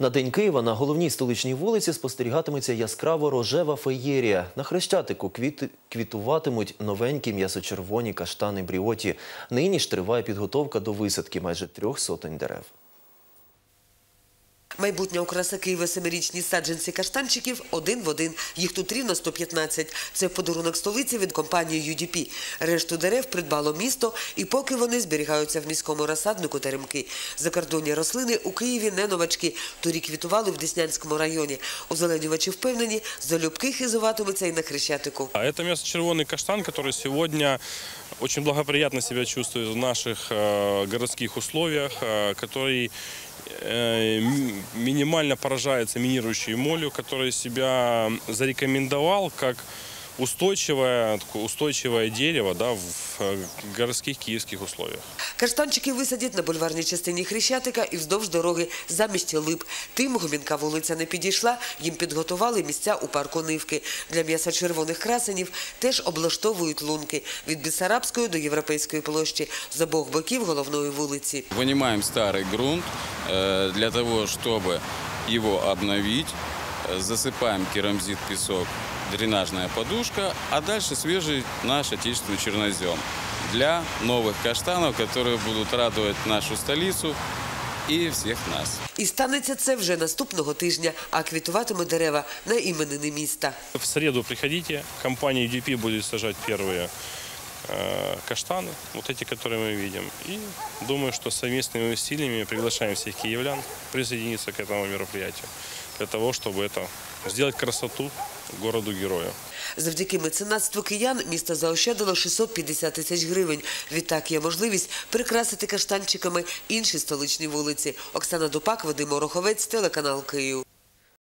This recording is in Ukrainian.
На День Києва на головній столичній вулиці спостерігатиметься яскраво рожева феєрія. На Хрещатику квіт... квітуватимуть новенькі м'ясочервоні каштани бріоті. Нині ж триває підготовка до висадки майже трьох сотень дерев. Майбутня окраса Києва семирічні саджанці каштанчиків один в один. Їх тут рівно 115. Це подарунок столиці від компанії UDP. Решту дерев придбало місто, і поки вони зберігаються в міському розсаднику теремки. Закордонні рослини у Києві не новачки. Торік квітували в Деснянському районі. Озеленювачі впевнені, залюбки хизуватимуться і на Хрещатику. А это мясо-червоный каштан, который сегодня очень благоприятно себя чувствует в наших э, городских условиях, э, который э, м- минимально поражается минирующей молью, который себя зарекомендовал как устойчивое, такое устойчивое дерево да, в э, городских киевских условиях. Каштанчики висадять на бульварній частині Хрещатика і вздовж дороги замість лип. Тим Гомінка вулиця не підійшла, їм підготували місця у парку Нивки. Для м'яса червоних красенів теж облаштовують лунки від Бісарабської до Європейської площі з обох боків головної вулиці. Вынимаем старый грунт э, для того, чтобы его обновить. Э, Засыпаем керамзит, песок, дренажная подушка, а дальше свежий наш отечественный чернозем для новых каштанов, которые будут радовать нашу столицу и всех нас. І станеться це вже наступного тижня, а квітуватиме дерева на іменини міста. В среду приходите, компания UDP будет сажать первые э, каштаны, вот эти, которые мы видим. И думаю, что совместными усилиями приглашаем всех киевлян присоединиться к этому мероприятию, для того, чтобы это сделать красоту городу-герою. Завдяки меценатству киян місто заощадило 650 тисяч гривень. Відтак є можливість прикрасити каштанчиками інші столичні вулиці. Оксана Дупак, Вадим Ороховець, телеканал Київ.